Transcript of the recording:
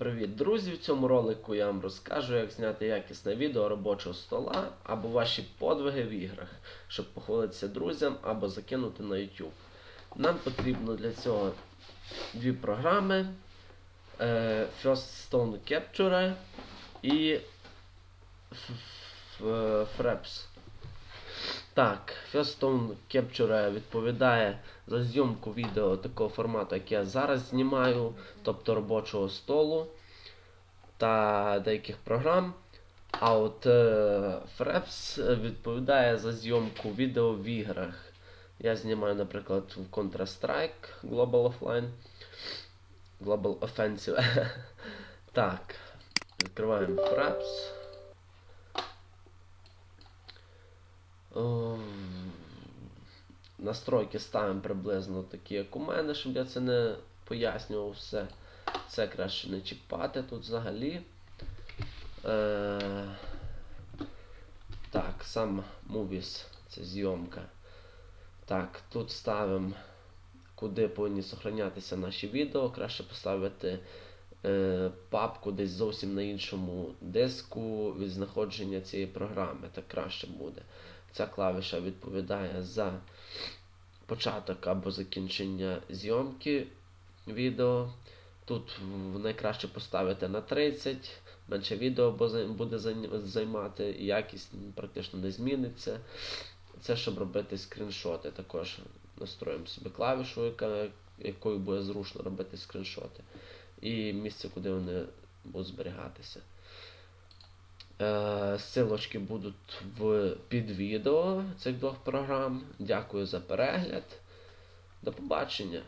Привіт, друзі! В цьому ролику я вам розкажу, як зняти якісне відео робочого стола або ваші подвиги в іграх, щоб похвалитися друзям або закинути на YouTube. Нам потрібно для цього дві програми: е, First Stone Capture і Fraps. Так, Stone Capture відповідає за зйомку відео такого формату, як я зараз знімаю, тобто робочого столу та деяких програм. А от е, Fraps відповідає за зйомку відео в іграх. Я знімаю, наприклад, в Counter-Strike Global Offline. Global Offensive. так, відкриваємо Fraps. О, Настройки ставимо приблизно такі, як у мене, щоб я це не пояснював все. Це краще не чіпати тут взагалі. Е, так, сам Movies, це зйомка. Так, тут ставимо, куди повинні зберігатися наші відео. Краще поставити е, папку десь зовсім на іншому диску від знаходження цієї програми. Так краще буде. Ця клавіша відповідає за початок або закінчення зйомки відео. Тут найкраще поставити на 30, менше відео буде займати, якість практично не зміниться. Це щоб робити скріншоти. Також настроїмо собі клавішу, яка, якою буде зручно робити скріншоти. І місце, куди вони будуть зберігатися. Е, Силочки будуть в під відео цих двох програм. Дякую за перегляд. До побачення.